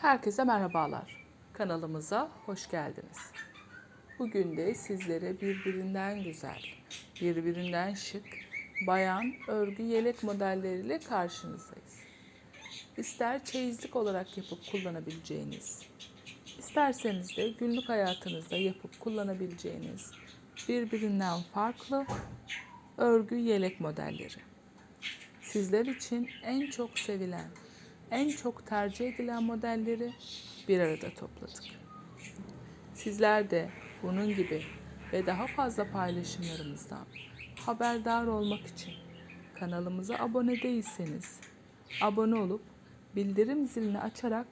Herkese merhabalar. Kanalımıza hoş geldiniz. Bugün de sizlere birbirinden güzel, birbirinden şık bayan örgü yelek modelleriyle karşınızdayız. İster çeyizlik olarak yapıp kullanabileceğiniz, isterseniz de günlük hayatınızda yapıp kullanabileceğiniz birbirinden farklı örgü yelek modelleri. Sizler için en çok sevilen, en çok tercih edilen modelleri bir arada topladık. Sizler de bunun gibi ve daha fazla paylaşımlarımızdan haberdar olmak için kanalımıza abone değilseniz abone olup bildirim zilini açarak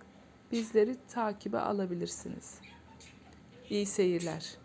bizleri takibe alabilirsiniz. İyi seyirler.